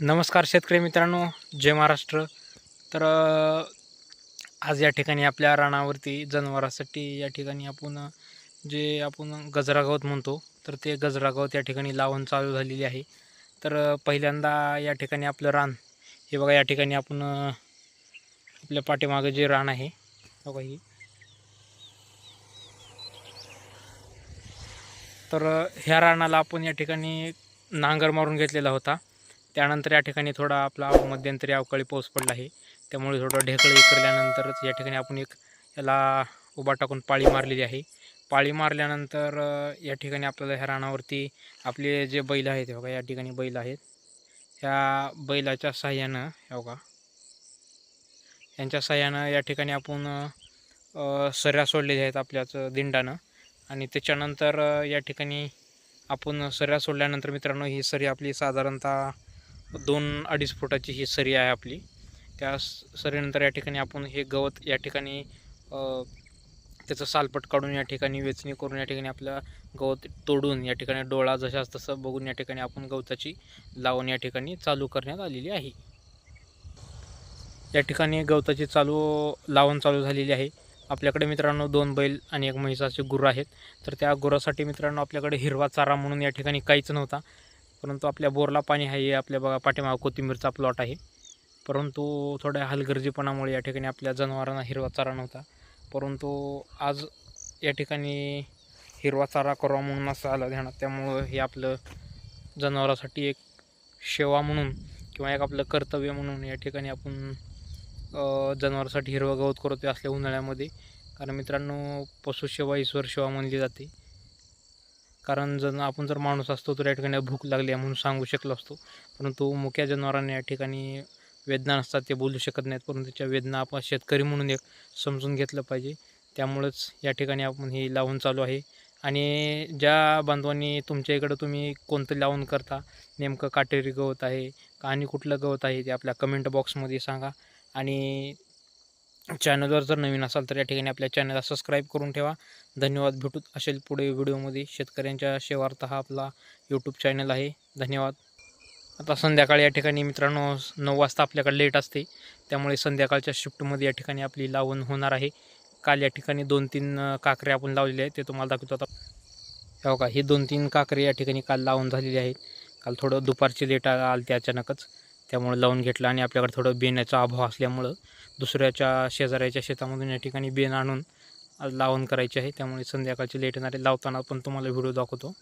नमस्कार शेतकरी मित्रांनो जय महाराष्ट्र. तर आज या ठिकाणी आपल्या रानावरती जनावरासाठी या ठिकाणी आपण जे आपण गजरा गवत म्हणतो तर ते गजरा गवत या ठिकाणी लावून चालू झालेली आहे. तर पहिल्यांदा या ठिकाणी आपलं रान हे बघा या ठिकाणी आपण आपल्या पाठीमागं जे रान आहे बघा ही. तर ह्या रानाला आपण या ठिकाणी नांगर मारून घेतलेला होता. त्यानंतर या ठिकाणी थोडा आपला मध्यंतरी अवकाळी पाऊस पडला आहे. त्यामुळे थोडं ढेकळं इकरल्यानंतरच या ठिकाणी आपण एक याला उभा टाकून पाळी मारलेली आहे. पाळी मारल्यानंतर या ठिकाणी आपल्याला ह्या रानावरती आपले जे बैल आहेत हे बघा या ठिकाणी बैल आहेत. ह्या बैलाच्या साह्यानं हे बघा. यांच्या साह्यानं या ठिकाणी आपण सऱ्या सोडलेल्या आहेत आपल्याच दिंडानं. आणि त्याच्यानंतर या ठिकाणी आपण सऱ्या सोडल्यानंतर मित्रांनो ही सरी आपली साधारणतः दोन अडीच फुटाची ही सरी आहे आपली. त्या स- सरीनंतर या ठिकाणी आपण हे गवत या ठिकाणी त्याचं सालपट काढून या ठिकाणी वेचणी करून या ठिकाणी आपल्या गवत तोडून या ठिकाणी डोळा जशाच तसं बघून या ठिकाणी आपण गवताची लावण या ठिकाणी चालू करण्यात आलेली आहे. या ठिकाणी गवताची चालू लावण चालू झालेली आहे. आपल्याकडे मित्रांनो दोन बैल आणि एक म्हैसाचे गुरं आहेत. तर त्या गुरासाठी मित्रांनो आपल्याकडे हिरवा चारा म्हणून या ठिकाणी काहीच नव्हता. परंतु आपल्या बोरला पाणी आहे आपल्या बघा पाठीमागं कोथिंबीरचा प्लॉट आहे. परंतु थोड्या हलगर्जीपणामुळे या ठिकाणी आपल्या जनावरांना हिरवा चारा नव्हता. परंतु आज या ठिकाणी हिरवा चारा करावा म्हणून असं आलं ध्यानात. त्यामुळं हे आपलं जनावरासाठी एक सेवा म्हणून किंवा एक आपलं कर्तव्य म्हणून या ठिकाणी आपण जनावरासाठी जनावरांसाठी हिरवं गवत करतो असल्या उन्हाळ्यामध्ये. कारण मित्रांनो पशुसेवा ईश्वर सेवा म्हणली जाते. कारण जर आपण जर माणूस असतो तर या ठिकाणी भूक लागली आहे म्हणून सांगू शकलो असतो. परंतु मुक्या जनावरांना या ठिकाणी वेदना नसतात ते बोलू शकत नाहीत. परंतु त्याच्या वेदना आपण शेतकरी म्हणून एक समजून घेतलं पाहिजे. त्यामुळंच या ठिकाणी आपण हे लावून चालू आहे. आणि ज्या बांधवांनी तुमच्या इकडं तुम्ही कोणतं लावून करता नेमकं काटेरी गवत आहे का आणि कुठलं गवत आहे ते आपल्या कमेंट बॉक्समध्ये सांगा. आणि चॅनलवर जर नवीन असाल तर या ठिकाणी आपल्या चॅनलला सबस्क्राईब करून ठेवा. धन्यवाद. भेटूत असेल पुढे व्हिडिओमध्ये. शेतकऱ्यांच्या शेवार्थ हा आपला यूट्यूब चॅनल आहे. धन्यवाद. आता संध्याकाळी या ठिकाणी मित्रांनो नऊ वाजता आपल्याकडे लेट असते. त्यामुळे संध्याकाळच्या शिफ्टमध्ये या ठिकाणी आपली लावण होणार आहे. काल या ठिकाणी दोन तीन काकरे आपण लावलेले आहेत. ते तुम्हाला दाखवतो आता. हो का हे दोन तीन काकरे या ठिकाणी काल लावून झालेली आहेत. काल थोडं दुपारची लेट आली अचानकच. त्यामुळे लावून घेतलं आणि आपल्याकडे थोडं बेण्याचा अभाव असल्यामुळं दुसऱ्याच्या शेजाऱ्याच्या शेतामधून या ठिकाणी बेन आणून लावण करायची आहे. त्यामुळे संध्याकाळची लेट येणारे लावताना पण तुम्हाला व्हिडिओ दाखवतो.